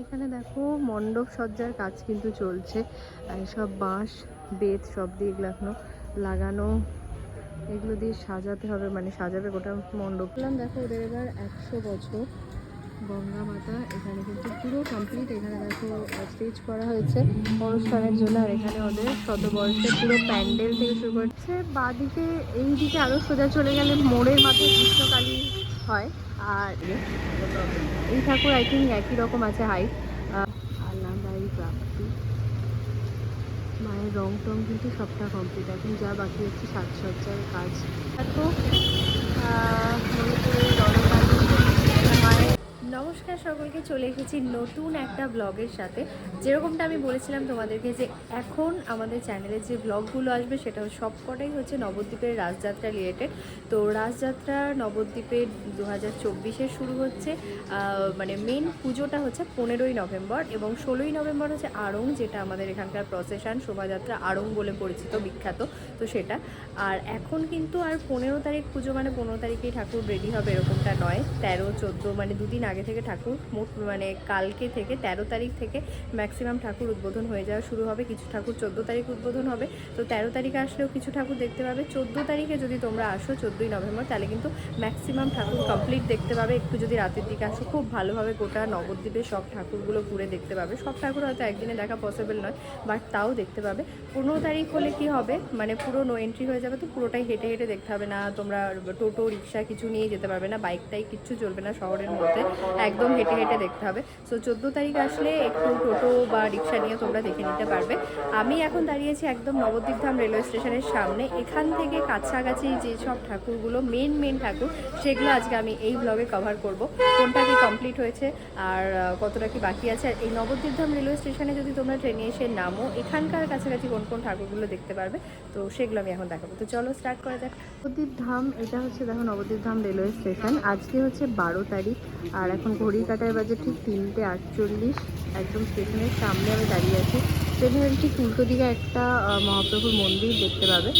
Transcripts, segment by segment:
এখানে দেখো মণ্ডপ সজ্জার কাজ কিন্তু চলছে। সব বাঁশ, বেত সব দিয়ে এগুলো লাগানো। এগুলো দিয়ে সাজাতে হবে মানে সাজাবে গোটা মণ্ডপ। বললাম, দেখো ওদের এবার একশো বছর। গঙ্গা মাতা এখানে কিন্তু পুরো কমপ্লিট এখানে দেখো স্টেজ করা হয়েছে অনুষ্ঠানের জন্য। আর এখানে ওদের শতবর্ষে পুরো প্যান্ডেল থেকে শুরু করছে বাদিকে এই দিকে আরও সোজা চলে গেলে মোড়ের মাথায় কৃষ্ণকালী হয়। আর এই ঠাকুর আই থিঙ্ক একই রকম আছে হাইট আল্লাহবাড়ি প্রাপ্তি। মায়ের রং টং কিন্তু সবটা কমপ্লিট এখন যা বাকি হচ্ছে সাজসজ্জার কাজ। এত মনে করে নমস্কার সকলকে, চলে এসেছি নতুন একটা ব্লগের সাথে। যেরকমটা আমি বলেছিলাম তোমাদেরকে যে এখন আমাদের চ্যানেলে যে ব্লগগুলো আসবে সেটা সবকটাই হচ্ছে নবদ্বীপের রাজযাত্রা রিলেটেড তো রাজযাত্রা নবদ্বীপের দু হাজার শুরু হচ্ছে মানে মেন পুজোটা হচ্ছে পনেরোই নভেম্বর এবং ষোলোই নভেম্বর হচ্ছে আড়ং, যেটা আমাদের এখানকার প্রসেশন শোভাযাত্রা আড়ং বলে পরিচিত, বিখ্যাত, তো সেটা। আর এখন কিন্তু আর পনেরো তারিখ পুজো মানে পনেরো তারিখেই ঠাকুর রেডি হবে এরকমটা নয়, তেরো, চোদ্দ মানে দুদিন আগে থেকে ঠাকুর মোট মানে কালকে থেকে তেরো তারিখ থেকে ম্যাক্সিমাম ঠাকুর উদ্বোধন হয়ে যাওয়া শুরু হবে। কিছু ঠাকুর চোদ্দ তারিখ উদ্বোধন হবে। তো তেরো তারিখে আসলেও কিছু ঠাকুর দেখতে পাবে। চোদ্দ তারিখে যদি তোমরা আসো, চোদ্দোই নভেম্বর, তাহলে কিন্তু ম্যাক্সিমাম ঠাকুর কমপ্লিট দেখতে পাবে। একটু যদি রাতের দিকে আসো, খুব ভালোভাবে গোটা নবদ্বীপের সব ঠাকুরগুলো ঘুরে দেখতে পাবে। সব ঠাকুর হয়তো একদিনে দেখা পসিবল নয় বাট তাও দেখতে পাবে। পনেরো তারিখ হলে কি হবে? মানে পুরো নো এন্ট্রি হয়ে যাবে তো পুরোটাই হেঁটে হেঁটে দেখতে হবে না। তোমরা টোটো, রিক্সা কিছু নিয়ে যেতে পারবে না। বাইকটাই কিচ্ছু চলবে না শহরের মধ্যে। একদম হেঁটে হেঁটে দেখতে হবে। সো চোদ্দ তারিখ আসলে একটু টোটো বা রিক্সা নিয়ে তোমরা দেখে নিতে পারবে। আমি এখন দাঁড়িয়েছি একদম নবদ্বীপ ধাম রেলওয়ে স্টেশনের সামনে। এখান থেকে কাছাকাছি যে সব ঠাকুরগুলো মেন মেন ঠাকুর, সেগুলো আজকে আমি এই ব্লগে কভার করব। কোনটা কি কমপ্লিট হয়েছে আর কতটা কি বাকি আছে? আর এই নবদ্বীপ ধাম রেলওয়ে স্টেশনে যদি তোমরা ট্রেনে এসে নামো, এখানকার কাছাকাছি কোন কোন ঠাকুরগুলো দেখতে পারবে? তো সেগুলো আমি এখন দেখাবো। তো চলো স্টার্ট করা যাক। নবদ্বীপ ধাম এটা হচ্ছে দেখো নবদ্বীপ ধাম রেলওয়ে স্টেশন। আজকে হচ্ছে বারো তারিখ। আর এখন ঘড়ি কাটায় বাজে ঠিক তিনটে আটচল্লিশ। একদম স্টেশনের সামনে আমি দাঁড়িয়ে আছি। স্টেশনের ঠিক উল্টো দিকে একটা মহাপ্রভুর মন্দির দেখতে পাবে।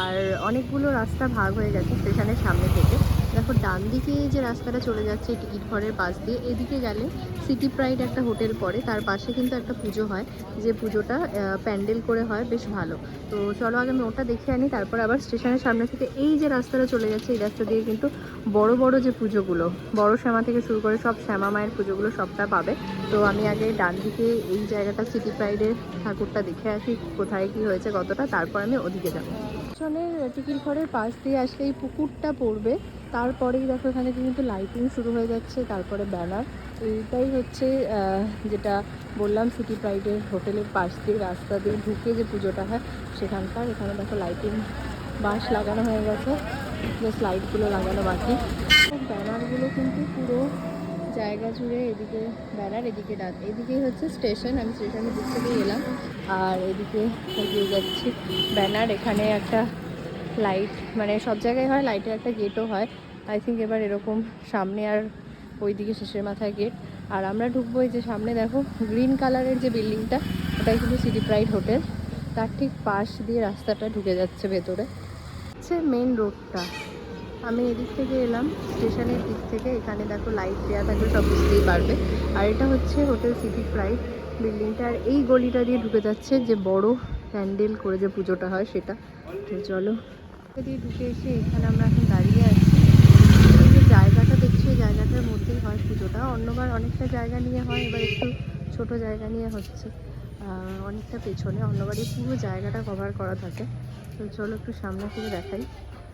আর অনেকগুলো রাস্তা ভাগ হয়ে গেছে স্টেশনের সামনে থেকে। দেখো, ডান দিকে যে রাস্তাটা চলে যাচ্ছে টিকিট ঘরের পাশ দিয়ে, এদিকে গেলে সিটি প্রাইড একটা হোটেল পড়ে, তার পাশে কিন্তু একটা পুজো হয়, যে পুজোটা প্যান্ডেল করে হয়, বেশ ভালো। তো চলো, আগে আমি ওটা দেখে আনি, তারপর আবার স্টেশনের সামনে থেকে এই যে রাস্তাটা চলে যাচ্ছে, এই রাস্তা দিয়ে কিন্তু বড় বড় যে পুজোগুলো, বড় শ্যামা থেকে শুরু করে সব শ্যামা মায়ের পুজোগুলো সবটা পাবে। তো আমি আগে ডান দিকে এই জায়গাটা সিটি প্রাইডের ঠাকুরটা দেখে আসি, কোথায় কি হয়েছে, কতটা, তারপর আমি ওদিকে যাব। পিছনের টিকিট ঘরের পাশ দিয়ে আসলে এই পুকুরটা পড়বে। তারপরেই দেখো এখানে কিন্তু লাইটিং শুরু হয়ে যাচ্ছে, তারপরে ব্যানার এইটাই হচ্ছে যেটা বললাম সিটি প্রাইডের হোটেলের পাশ দিয়ে রাস্তা দিয়ে ঢুকে যে পুজোটা হয় সেখানকার। এখানে দেখো লাইটিং বাঁশ লাগানো হয়ে গেছে জাস্ট লাইটগুলো লাগানো বাকি। ব্যানারগুলো কিন্তু পুরো জায়গা জুড়ে এদিকে ব্যানার এদিকে ডাক এদিকেই হচ্ছে স্টেশন, আমি স্টেশনের দিক থেকে এলাম। আর এদিকে এগিয়ে যাচ্ছি ব্যানার, এখানে একটা লাইট মানে সব জায়গায় হয়, লাইটের একটা গেটও হয়। আই থিঙ্ক এবার এরকম সামনে আর ওইদিকে শেষের মাথায় গেট আর আমরা ঢুকবো এই যে সামনে, দেখো গ্রিন কালারের যে বিল্ডিংটা ওটাই কিন্তু সিটি প্রাইড হোটেল তার ঠিক পাশ দিয়ে রাস্তাটা ঢুকে যাচ্ছে ভেতরে। হচ্ছে মেন রোডটা আমি এদিক থেকে এলাম, স্টেশনের দিক থেকে। এখানে দেখো লাইট দেওয়া থাকলে সব বুঝতেই পারবে। আর এটা হচ্ছে হোটেল সিটি প্রাইড বিল্ডিংটা আর এই গলিটা দিয়ে ঢুকে যাচ্ছে যে বড় প্যান্ডেল করে যে পুজোটা হয় সেটা। তো চলো। দিয়ে ঢুকে এসে এখানে আমরা এখন দাঁড়িয়ে আছি। এই যে জায়গাটা দেখছি, এই জায়গাটার মধ্যেই হয় পুজোটা। অন্যবার অনেকটা জায়গা নিয়ে হয়, এবার একটু ছোট জায়গা নিয়ে হচ্ছে। অনেকটা পেছনে, অন্যবারই পুরো জায়গাটা কভার করা থাকে। তো চলো একটু সামনে থেকে দেখাই।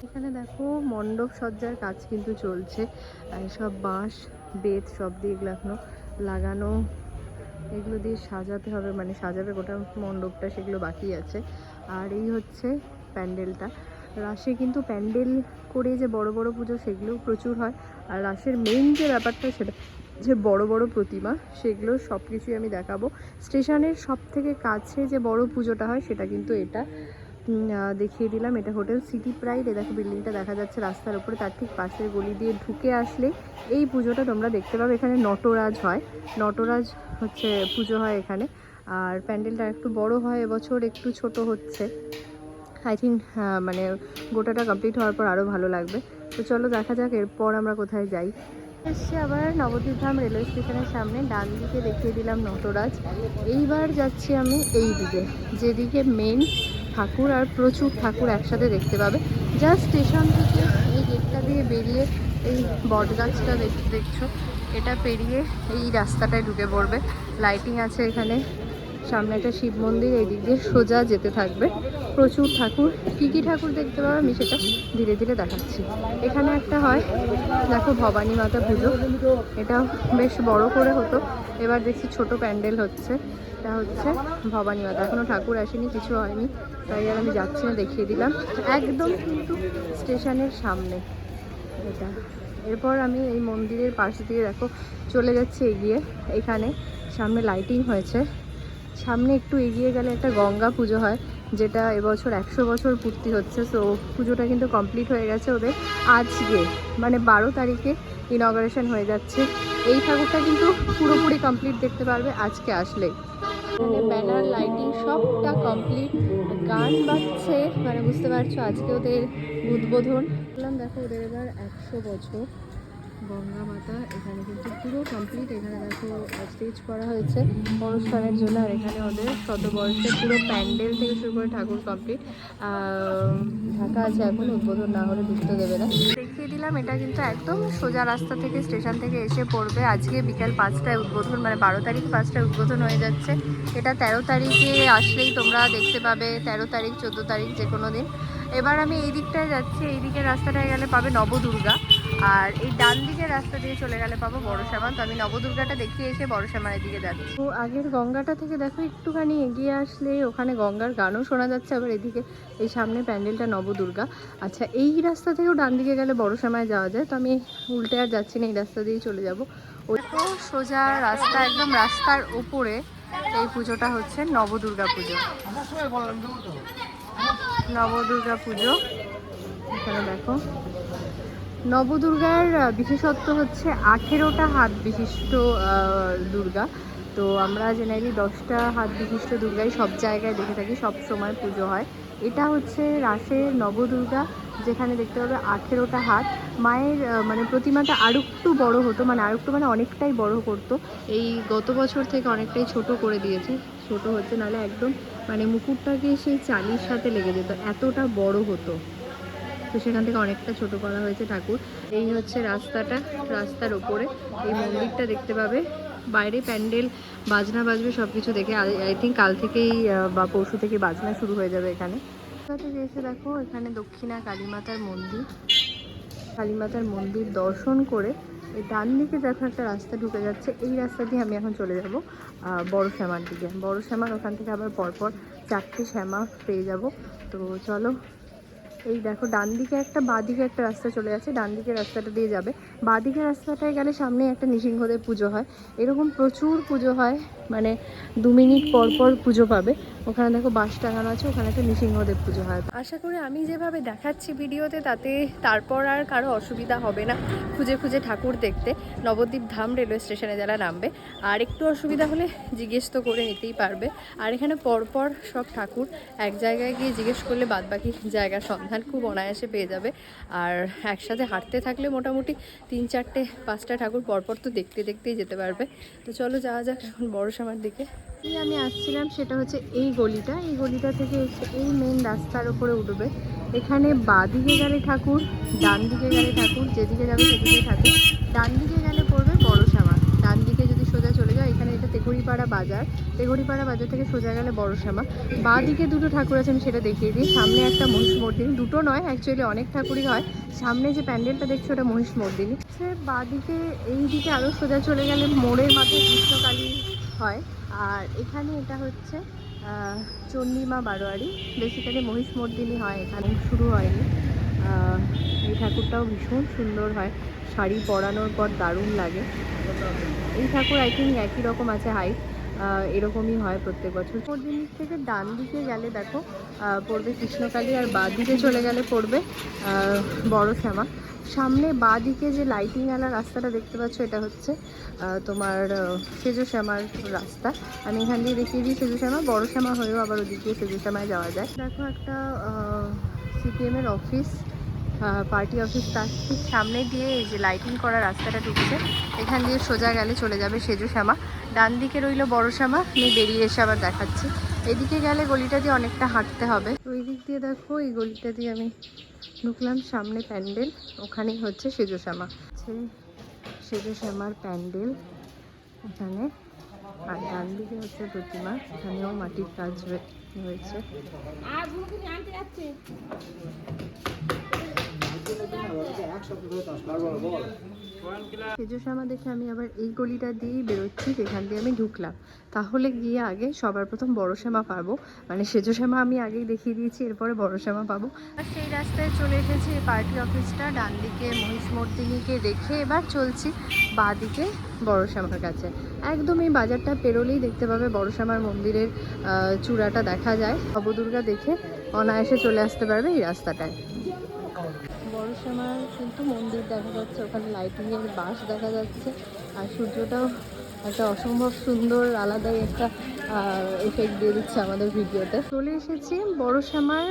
এখানে দেখো মণ্ডপ সজ্জার কাজ কিন্তু চলছে। সব বাঁশ, বেত সব দিয়ে এগুলো এখনও লাগানো, এগুলো দিয়ে সাজাতে হবে মানে সাজাবে গোটা মণ্ডপটা, সেগুলো বাকি আছে। আর এই হচ্ছে প্যান্ডেলটা। রাশে কিন্তু প্যান্ডেল করে যে বড় বড় পুজো সেগুলোও প্রচুর হয়। আর রাশের মেইন যে ব্যাপারটা সেটা যে বড় বড় প্রতিমা, সেগুলো সব কিছুই আমি দেখাবো। স্টেশনের সব থেকে কাছে যে বড় পুজোটা হয় সেটা কিন্তু এটা। দেখিয়ে দিলাম। এটা হোটেল সিটি প্রাইড। এ দেখো বিল্ডিংটা দেখা যাচ্ছে রাস্তার উপরে। তার ঠিক পাশের গলি দিয়ে ঢুকে আসলে এই পুজোটা তোমরা দেখতে পাবে। এখানে নটরাজ হয়। নটরাজ হচ্ছে পুজো হয় এখানে। আর প্যান্ডেলটা একটু বড় হয়। এবছর একটু ছোট হচ্ছে। আই থিঙ্ক মানে গোটাটা কমপ্লিট হওয়ার পর আরও ভালো লাগবে। তো চলো দেখা যাক এরপর আমরা কোথায় যাই। এসছি আবার নবদ্বীপ ধাম রেলওয়ে স্টেশনের সামনে। ডান দিকে দেখিয়ে দিলাম নটরাজ। এইবার যাচ্ছি আমি এই দিকে যেদিকে মেন ঠাকুর আর প্রচুর ঠাকুর একসাথে দেখতে পাবে। যা স্টেশন থেকে এই গেটটা দিয়ে বেরিয়ে এই বটগাছটা দেখ- দেখছ? এটা পেরিয়ে এই রাস্তাটায় ঢুকে পড়বে। লাইটিং আছে এখানে। সামনে একটা শিব মন্দির, এই দিক দিয়ে সোজা যেতে থাকবে। প্রচুর ঠাকুর। কী কী ঠাকুর দেখতে পাবে আমি সেটা ধীরে ধীরে দেখাচ্ছি। এখানে একটা হয়, দেখো ভবানী মাতা পুজো। এটা বেশ বড় করে হতো। এবার দেখছি ছোট প্যান্ডেল হচ্ছে। এটা হচ্ছে ভবানী মাতা। এখনও ঠাকুর আসেনি, কিছু হয়নি। তাই আর আমি যাচ্ছি না, দেখিয়ে দিলাম। একদম কিন্তু স্টেশনের সামনে। এটা। এরপর আমি এই মন্দিরের পাশ দিয়ে দেখো, চলে যাচ্ছি এগিয়ে। এখানে সামনে লাইটিং হয়েছে। সামনে একটু এগিয়ে গেলে একটা গঙ্গা পুজো হয়, যেটা এবছর একশো বছর পূর্তি হচ্ছে সো পুজোটা কিন্তু কমপ্লিট হয়ে গেছে ওদের আজকে মানে বারো তারিখে ইনগ্রেশন হয়ে যাচ্ছে। এই ঠাকুরটা কিন্তু পুরোপুরি কমপ্লিট দেখতে পারবে আজকে আসলে। এখানে ব্যানার লাইটিং সবটা কমপ্লিট গান বাজছে মানে বুঝতে পারছ আজকে ওদের উদ্বোধন। দেখো ওদের এবার একশো বছর। গঙ্গা মাতা, এখানে কিন্তু পুরো কমপ্লিট এখানে দেখো স্টেজ করা হয়েছে অনুষ্ঠানের জন্য, আর এখানে ওদের শতবর্ষে পুরো প্যান্ডেল থেকে শুরু করে ঠাকুর কমপ্লিট ঢাকা আছে এখন, উদ্বোধন না হলে ঢুকতে দেবে না। দেখিয়ে দিলাম, এটা কিন্তু একদম সোজা রাস্তা থেকে, স্টেশন থেকে এসে পড়বে। আজকে বিকাল পাঁচটায় উদ্বোধন মানে বারো তারিখ পাঁচটায় উদ্বোধন হয়ে যাচ্ছে। এটা তেরো তারিখে আসলেই তোমরা দেখতে পাবে, তেরো তারিখ, চোদ্দ তারিখ যে কোনো দিন। এবার আমি এই দিকটায় যাচ্ছি, এই দিকের রাস্তাটায় গেলে পাবে নবদুর্গা। আর এই ডান দিকের রাস্তা দিয়ে চলে গেলে পাবো বড় শ্যামান তো আমি নবদুর্গাটা দেখিয়ে এসে বড় শ্যামানের দিকে যাচ্ছি। তো আগের গঙ্গাটা থেকে দেখো একটুখানি এগিয়ে আসলে ওখানে গঙ্গার গানও শোনা যাচ্ছে আবার এদিকে এই সামনে প্যান্ডেলটা নবদুর্গা। আচ্ছা এই রাস্তা থেকেও ডান দিকে গেলে বড় শ্যামায় যাওয়া যায় তো আমি উল্টে আর যাচ্ছি না এই রাস্তা দিয়েই চলে যাব। ওইটাও সোজা রাস্তা একদম রাস্তার ওপরে এই পুজোটা হচ্ছে নবদুর্গা পুজো। নবদুর্গা পুজো এখানে দেখো। নবদুর্গার বিশেষত্ব হচ্ছে আঠেরোটা হাত বিশিষ্ট দুর্গা। তো আমরা জেনারেলি দশটা হাত বিশিষ্ট দুর্গাই সব জায়গায় দেখে থাকি, সব সময় পুজো হয়। এটা হচ্ছে রাসের নবদুর্গা, যেখানে দেখতে পাবে আঠেরোটা হাত। মায়ের মানে প্রতিমাটা আরেকটু বড় হতো মানে আরেকটু মানে অনেকটাই বড় করতো। এই গত বছর থেকে অনেকটাই ছোট করে দিয়েছে। ছোট হচ্ছে নাহলে একদম মানে মুকুটটাকে সেই চালির সাথে লেগে যেত, এতটা বড় হতো। তো সেখান থেকে অনেকটা ছোট করা হয়েছে ঠাকুর। এই হচ্ছে রাস্তাটা, রাস্তার ওপরে। এই মন্দিরটা দেখতে পাবে। বাইরে প্যান্ডেল, বাজনা বাজবে সব কিছু দেখে। আই থিঙ্ক কাল থেকেই বা পরশু থেকে বাজনা শুরু হয়ে যাবে এখানে। এসে দেখো, এখানে দক্ষিণা কালীমাতার মন্দির। কালীমাতার মন্দির দর্শন করে এই ডান দিকে দেখো একটা রাস্তা ঢুকে যাচ্ছে। এই রাস্তা দিয়ে আমি এখন চলে যাব বড় শ্যামার দিকে। বড় শ্যামার ওখান থেকে আবার পরপর চারটে শ্যামা পেয়ে যাব। তো চলো এই দেখো, ডান দিকে একটা, বাঁ দিকে একটা রাস্তা চলে যাচ্ছে, ডান দিকে রাস্তাটা দিয়ে যাবে। বাঁ দিকে রাস্তাটায় গেলে সামনে একটা নৃসিংহদের পুজো হয়। এরকম প্রচুর পুজো হয় মানে দু মিনিট পর পর পুজো পাবে। ওখানে দেখো বাস টাঙানো আছে, ওখানে একটা নৃসিংহদেব পুজো হয়। আশা করি আমি যেভাবে দেখাচ্ছি ভিডিওতে, তাতে তারপর আর কারও অসুবিধা হবে না, খুঁজে খুঁজে ঠাকুর দেখতে। নবদ্বীপ ধাম রেলওয়ে স্টেশনে যারা নামবে, আর একটু অসুবিধা হলে জিজ্ঞেস তো করে নিতেই পারবে। আর এখানে পরপর সব ঠাকুর এক জায়গায় গিয়ে জিজ্ঞেস করলে বাদবাকি জায়গা সন্ধান খুব অনায়াসে পেয়ে যাবে। আর একসাথে হাঁটতে থাকলে মোটামুটি তিন, চারটে, পাঁচটা ঠাকুর পরপর তো দেখতে, দেখতেই যেতে পারবে। তো চলো যাওয়া যাক এখন বড় সামার দিকে। আমি আসছিলাম, সেটা হচ্ছে এই গলিটা। এই গলিটা থেকে এই মেন রাস্তার উপরে উঠবে। এখানে বাঁ দিকে গেলে ঠাকুর ডান দিকে গেলে ঠাকুর, যেদিকে যাবে সেদিকে ঠাকুর। ডান দিকে গেলে পড়বে বড় শ্যামা ডান দিকে যদি সোজা চলে যাও, এখানে এটা তেঘড়িপাড়া বাজার। তেঘড়িপাড়া বাজার থেকে সোজা গেলে বড় শ্যামা। বাঁ দিকে দুটো ঠাকুর আছে আমি সেটা দেখিয়ে দিই। সামনে একটা মহিষ মর্দিনী দুটো নয় অ্যাকচুয়ালি অনেক ঠাকুরই হয়। সামনে যে প্যান্ডেলটা দেখছ ওটা মহিষ মর্দিনী সে বাঁ দিকে এই দিকে আরও সোজা চলে গেলে মোড়ের মাথায় কৃষ্ণকালী হয়। আর এখানে এটা হচ্ছে আহ, চণ্ডীমা বারোয়ারি। বেসিক্যালি মহিষ মর্দিনী হয় এখানে। শুরু হয়নি। এই ঠাকুরটাও ভীষণ সুন্দর হয়। শাড়ি পরানোর পর দারুণ লাগে। এই ঠাকুর আই থিঙ্ক একই রকম আছে হাইট এরকমই হয় প্রত্যেক বছর। মর্দিনীর থেকে ডান দিকে গেলে দেখো পড়বে কৃষ্ণকালী আর বাঁ দিকে চলে গেলে পড়বে বড় শ্যামা। সামনে বাঁ দিকে যে লাইটিং আলা রাস্তাটা দেখতে পাচ্ছ, এটা হচ্ছে তোমার সেজো শ্যামার রাস্তা। আমি এখান দিয়ে দেখিয়ে দিই সেজো শ্যামা, বড় শ্যামা হয়েও আবার ওদিক দিয়ে সেজো শ্যামায় যাওয়া যায়। দেখো একটা সিপিএমের অফিস পার্টি অফিস তার ঠিক সামনে দিয়ে এই যে লাইটিং করা রাস্তাটা ঢুকছে। এখান দিয়ে সোজা গেলে চলে যাবে সেজু শ্যামা। ডান দিকে রইল বড় শ্যামা, আমি বেরিয়ে এসে আবার দেখাচ্ছি। এদিকে গেলে গলিটা দিয়ে অনেকটা হাঁটতে হবে। ওই দিক দিয়ে দেখো, এই গলিটা দিয়ে আমি ঢুকলাম সামনে প্যান্ডেল, ওখানেই হচ্ছে সেজু শ্যামা। সেজু শ্যামার প্যান্ডেল এখানে। আর ডান দিকে হচ্ছে প্রতিমা, এখানেও মাটির কাজ রয়ে- সেজো শ্যামা দেখে আমি আবার এই গলিটা দিয়েই বেরোচ্ছি, যেখান দিয়ে আমি ঢুকলাম। তাহলে গিয়ে আগে সবার প্রথম বড় শ্যামা পাবো। মানে সেজো শ্যামা আমি আগেই দেখিয়ে দিয়েছি, এরপরে বড় শ্যামা পাবো। আর সেই রাস্তায় চলে এসেছি পার্টি অফিসটা, ডান দিকে মহিষ মর্দিনীকে রেখে এবার চলছি বাঁ দিকে বড় শ্যামার কাছে। একদম এই বাজারটা পেরোলেই দেখতে পাবে বড় শ্যামার মন্দিরের চূড়াটা দেখা যায়। নবদুর্গা দেখে অনায়াসে চলে আসতে পারবে এই রাস্তাটায়। শ্যামার কিন্তু মন্দির দেখা যাচ্ছে, ওখানে লাইটিংয়ের বাস দেখা যাচ্ছে, আর সূর্যটাও একটা অসম্ভব সুন্দর আলাদাই একটা এফেক্ট দিয়ে দিচ্ছে আমাদের ভিডিওতে। চলে এসেছি বড় শ্যামার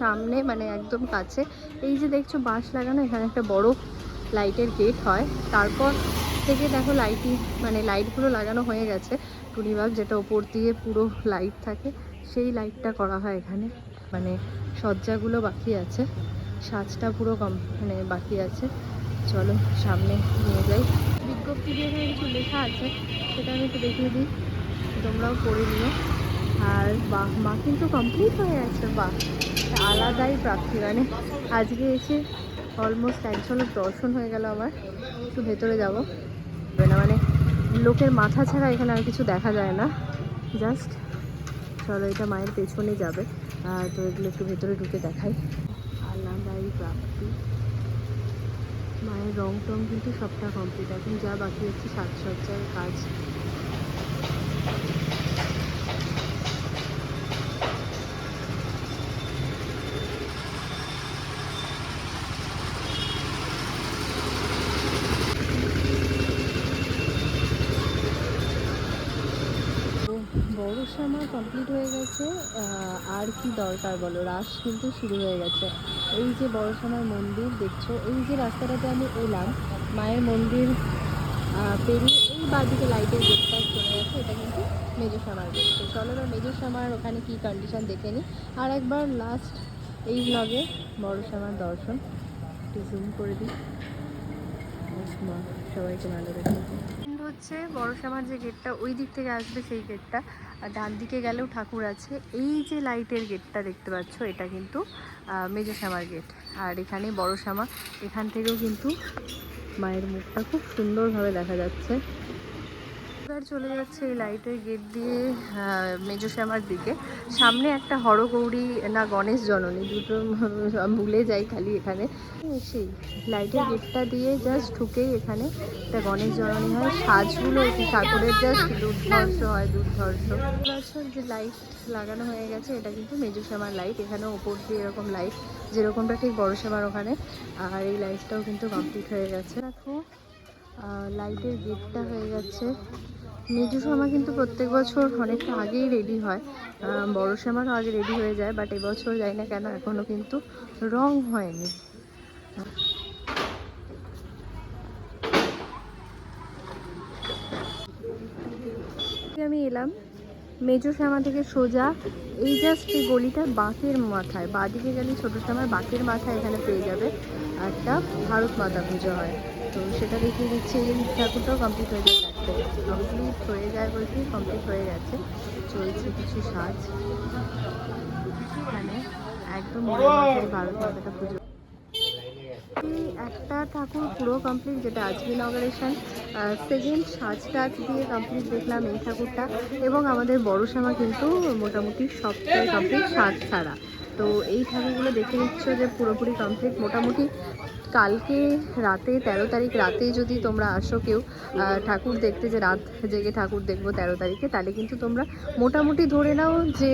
সামনে মানে একদম কাছে। এই যে দেখছ, বাঁশ লাগানো, এখানে একটা বড় লাইটের গেট হয়। তারপর থেকে দেখো লাইটিং মানে লাইটগুলো লাগানো হয়ে গেছে। টুনিবাগ, যেটা ওপর দিয়ে পুরো লাইট থাকে, সেই লাইটটা করা হয় এখানে। মানে সজ্জাগুলো বাকি আছে। সাজটা পুরো কম মানে বাকি আছে। চলো, সামনে নিয়ে যাই। বিজ্ঞপ্তি দিয়ে এখানে কিছু লেখা আছে, সেটা আমি একটু দেখিয়ে দিই। তোমরাও পড়ে নিও। আর বাহ, মা কিন্তু কমপ্লিট হয়ে আছে বাহ। আলাদাই প্রাপ্তি মানে আজকে এসে অলমোস্ট এক দর্শন হয়ে গেল আমার। একটু ভেতরে যাব। না মানে লোকের মাথা ছাড়া এখানে আর কিছু দেখা যায় না। জাস্ট চলো, এটা মায়ের পেছনে যাবে। আর তো এগুলো একটু ভেতরে ঢুকে দেখাই। আলাদাই বাকি মায়ের রং টং কিন্তু সবটা কমপ্লিট এখন যা বাকি হচ্ছে সাজসজ্জার কাজ। বড় শ্যামা কমপ্লিট হয়ে গেছে আর কি দরকার বলো? রাস কিন্তু শুরু হয়ে গেছে। এই যে বড় শ্যামার মন্দির দেখছ, এই যে রাস্তাটাতে আমি এলাম, মায়ের মন্দির পেরিয়ে এই বাদিকে লাইটের গেটটা চলে গেছে, এটা কিন্তু মেজো শ্যামার গেট তো চলো এবার মেজো শ্যামার ওখানে কি কন্ডিশন দেখে নিই। আর একবার লাস্ট এই ব্লগে বড় শ্যামার দর্শন। একটু জুম করে দিই। সবাইকে ভালো রেখে হচ্ছে বড় সামার যে গেটটা ওই দিক থেকে আসবে সেই গেটটা আর ডান দিকে গেলেও ঠাকুর আছে। এই যে লাইটের গেটটা দেখতে পাচ্ছ এটা কিন্তু আহ, মেজো শ্যামার গেট আর এখানে বড় শ্যামা এখান থেকেও কিন্তু মায়ের মুখটা খুব সুন্দরভাবে দেখা যাচ্ছে। চলে যাচ্ছে এই লাইটের গেট দিয়ে আহ, মেজো শ্যামার দিকে। সামনে একটা হরগৌরী না গণেশ জননী দুটো ভুলে যাই খালি এখানে। সেই লাইটের গেটটা দিয়ে জাস্ট ঢুকেই এখানে একটা গণেশ জননী হয়। সাজগুলো একটু ঠাকুরের জাস্ট দুর্ধর্ষ হয় দুর্ধর্ষ। বছর যে লাইট লাগানো হয়ে গেছে এটা কিন্তু মেজো শ্যামার লাইট এখানে ওপর দিয়ে এরকম লাইট যেরকমটা ঠিক বড় শ্যামার ওখানে। আর এই লাইটটাও কিন্তু কমপ্লিট হয়ে গেছে। দেখো লাইটের গেটটা হয়ে গেছে। মেজু শ্যামা কিন্তু প্রত্যেক বছর অনেকটা আগেই রেডি হয়। বড় শ্যামারও আগে রেডি হয়ে যায় বাট এবছর যাই না কেন এখনও কিন্তু রং হয়নি। আমি এলাম। মেজো শ্যামা থেকে সোজা, এই জাস্ট এই গলিটা বাঁকের মাথায়। বাঁদিকে গেলে ছোটো শ্যামার বাঁকের মাথায় এখানে পেয়ে যাবে একটা ভারত মাতা পুজো হয়। তো সেটা দেখিয়ে দিচ্ছি যে ঠাকুরটাও কমপ্লিট হয়ে যায় কমপ্লিট হয়ে যায় বলতে কমপ্লিট হয়ে গেছে। চলছে কিছু সাজ। এখানে একদম মাথায় ভারত পুজো। একটা ঠাকুর পুরো কমপ্লিট যেটা আজকে ইনগরেশন সেকেন্ড সাজ টাজ দিয়ে কমপ্লিট দেখলাম এই ঠাকুরটা। এবং আমাদের বড় শ্যামা কিন্তু মোটামুটি সবটাই কমপ্লিট সাজ ছাড়া। তো এই ঠাকুরগুলো দেখে নিচ্ছ যে পুরোপুরি কমপ্লিট মোটামুটি কালকে রাতে, তেরো তারিখ রাতে যদি তোমরা আসো কেউ ঠাকুর দেখতে যে রাত জেগে ঠাকুর দেখব তেরো তারিখে, তাহলে কিন্তু তোমরা মোটামুটি ধরে নাও যে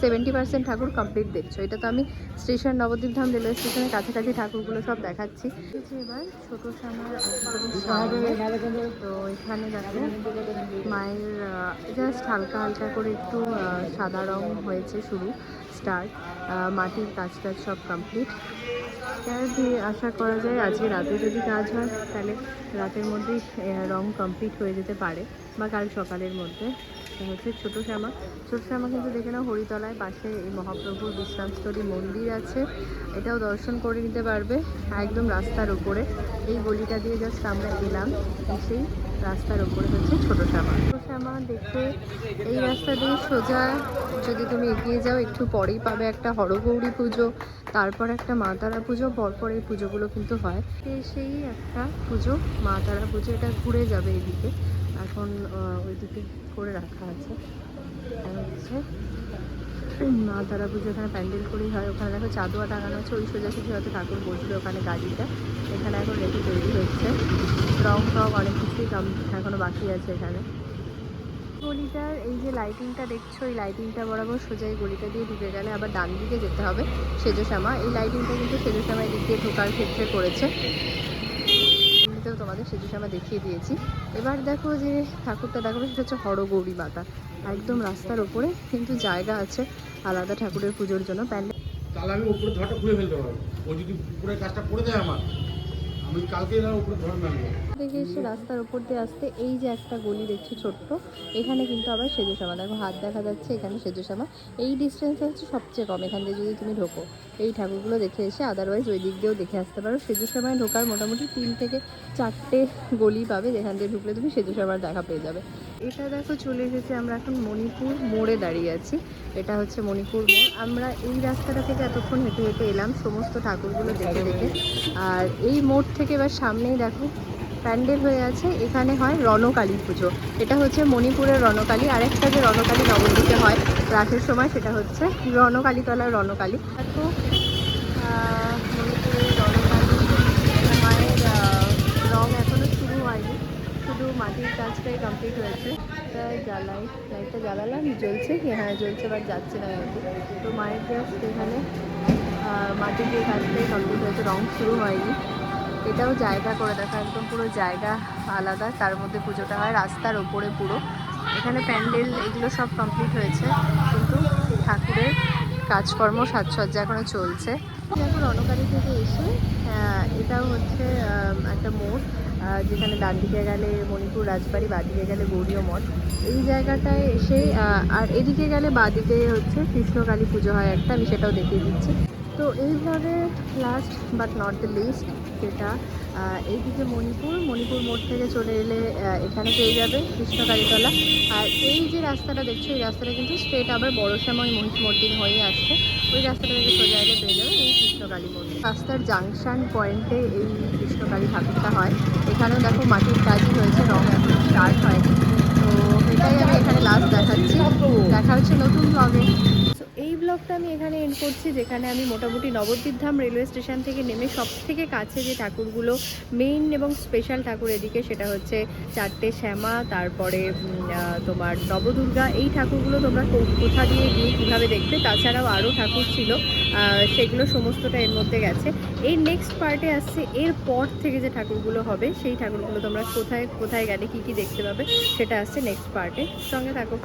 সেভেন্টি পার্সেন্ট ঠাকুর কমপ্লিট দেখছ। এটা তো আমি স্টেশন, নবদ্বীপ ধাম রেলওয়ে স্টেশনের কাছাকাছি ঠাকুরগুলো সব দেখাচ্ছি। এবার ছোটো সামনে। তো এখানে মায়ের জাস্ট হালকা হালকা করে একটু সাদা রং হয়েছে শুরু স্টার্ট মাটির কাজ সব কমপ্লিট তার দিয়ে আশা করা যায় আজকে রাতে যদি কাজ হয়, তাহলে রাতের মধ্যেই রং কমপ্লিট হয়ে যেতে পারে, বা কাল সকালের মধ্যে। এটা হচ্ছে ছোটো শ্যামা। ছোটো শ্যামা কিন্তু দেখে নাও, হরিতলায় পাশে এই মহাপ্রভুর বিশ্রামস্থলী মন্দির আছে। এটাও দর্শন করে নিতে পারবে একদম রাস্তার উপরে। এই গলিটা দিয়ে জাস্ট আমরা এলাম সেই রাস্তার উপরে হচ্ছে ছোটো শ্যামা। ছোটো শ্যামা দেখতে এই রাস্তা দিয়ে সোজা যদি তুমি এগিয়ে যাও, একটু পরেই পাবে একটা হরগৌরী পুজো, তারপর একটা মা তারা পুজো, পরপর এই পুজোগুলো কিন্তু হয়। সেই একটা পুজো, মা তারা পুজো, এটা ঘুরে যাবে এদিকে। এখন আহ, ওইদিকে করে রাখা আছে। হচ্ছে মা তারা পুজো এখানে প্যান্ডেল করেই হয়। ওখানে দেখো চাদুয়া টাঙানো আছে ওই সোজা সোজাসুজি হয়তো ঠাকুর বসবে ওখানে গাড়িটা এখানে এখন রেডি তৈরি হচ্ছে। রং টং অনেক কিছুই কাম- এখনও বাকি আছে এখানে। গলিটার এই যে লাইটিংটা দেখছ এই লাইটিংটা বরাবর সোজা এই গলিটা দিয়ে ঢুকে গেলে আবার ডান দিকে যেতে হবে সেজো শ্যামা। এই লাইটিংটা কিন্তু সেজো শ্যামা দিক দিয়ে ঢোকার ক্ষেত্রে করেছে। এমনিতেও তোমাদের সে দৃশ্য আমরা দেখিয়ে দিয়েছি। এবার দেখো যে ঠাকুরটা দেখাবে সেটা হচ্ছে হরগৌরী মাতা। একদম রাস্তার ওপরে, কিন্তু জায়গা আছে আলাদা ঠাকুরের পুজোর জন্য। প্যান্ডেল তাহলে আমি উপরে ধরটা খুলে ফেলতে পারব ও যদি উপরে কাজটা করে দেয় আমার দেখে এসে রাস্তার উপর দিয়ে আসতে এই যে একটা গলি দেখছি ছোট্ট, এখানে কিন্তু আবার সেজো শ্যামা দেখো, হাত দেখা যাচ্ছে, এখানে সেজো শ্যামা এই ডিস্টেন্স হচ্ছে সবচেয়ে কম। এখান দিয়ে যদি তুমি ঢোকো, এই ঠাকুরগুলো দেখে এসে আদারওয়াইজ ওই দিক দিয়েও দেখে আসতে পারো। সেজো শ্যামায় ঢোকার মোটামুটি তিন থেকে চারটে গলি পাবে। যেখান দিয়ে ঢুকলে তুমি সেজো শ্যামার দেখা পেয়ে যাবে। এটা দেখো, চলে এসেছে আমরা এখন মণিপুর মোড়ে দাঁড়িয়ে আছি। এটা হচ্ছে মণিপুর মোড়। আমরা এই রাস্তাটা থেকে এতক্ষণ হেঁটে হেঁটে এলাম। সমস্ত ঠাকুরগুলো দেখে দেখে। আর এই মোড় থেকে এবার সামনেই দেখো, প্যান্ডেল হয়ে আছে। এখানে হয় রণকালী পুজো। এটা হচ্ছে মণিপুরের রণকালী। আরেকটা যে রণকালী নবদ্বীপে হয় রাসের সময়, সেটা হচ্ছে রণকালীতলার রণকালী। দেখো মণিপুরের রণকালী। মায়ের রং এখনও শুরু হয়নি। শুধু মাটির কাজটাই কমপ্লিট হয়েছে। জ্বালাই, লাইটটা জ্বালালাম, জ্বলছে হ্যাঁ জ্বলছে বাট যাচ্ছে না আর তো মায়ের জাস্ট এখানে মাটির দিয়ে কাজটাই কমপ্লিট হয়েছে, রং শুরু হয়নি। এটাও জায়গা করে দেখা, একদম পুরো জায়গা আলাদা। তার মধ্যে পুজোটা হয় রাস্তার ওপরে পুরো। এখানে প্যান্ডেল এগুলো সব কমপ্লিট হয়েছে, কিন্তু ঠাকুরের কাজকর্ম সাজসজ্জা এখনও চলছে। এখন রণকালী থেকে এসে এটাও হচ্ছে একটা মোড় যেখানে ডান দিকে গেলে মণিপুর রাজবাড়ি, বাদিকে গেলে গৌরীয় মঠ। এই জায়গাটায় এসে আর এদিকে গেলে বাদিকে হচ্ছে কৃষ্ণকালী পুজো হয় একটা, আমি সেটাও দেখিয়ে দিচ্ছি। তো এইভাবে last but not the least ah, এইদিকে মণিপুর মণিপুর মোড় থেকে চলে এলে এখানে পেয়ে যাবে কৃষ্ণকালীতলা। আর এই যে রাস্তাটা দেখছ এই রাস্তাটা কিন্তু স্ট্রেট আবার বড় সময় মহিষ মর্দিন হয়ে আসছে। ওই রাস্তাটা থেকে সোজা এলে পেয়ে যাবে এই কৃষ্ণকালী মন্দির। রাস্তার জাংশন পয়েন্টে এই কৃষ্ণকালী ঠাকুরটা হয়। এখানেও দেখো মাটির কাজই হয়েছে রং এখন স্টার্ট হয়নি। তো এটাই আমি এখানে লাস্ট দেখাচ্ছি। দেখা হচ্ছে নতুন ব্লগে ব্লগটা আমি এখানে এন্ড করছি, যেখানে আমি মোটামুটি নবদ্বীপ ধাম রেলওয়ে স্টেশন থেকে নেমে সব থেকে কাছে যে ঠাকুরগুলো মেইন এবং স্পেশাল ঠাকুর এদিকে সেটা হচ্ছে চারটে শ্যামা, তারপরে তোমার নবদুর্গা। এই ঠাকুরগুলো তোমরা কোথা দিয়ে গিয়ে কীভাবে দেখবে? তাছাড়াও আরও ঠাকুর ছিল সেগুলো সমস্তটা এর মধ্যে গেছে। এই নেক্সট পার্টে আসছে, এর পর থেকে যে ঠাকুরগুলো হবে, সেই ঠাকুরগুলো তোমরা কোথায় কোথায় গেলে কী কী দেখতে পাবে, সেটা আসছে নেক্সট পার্টে সঙ্গে থাকো।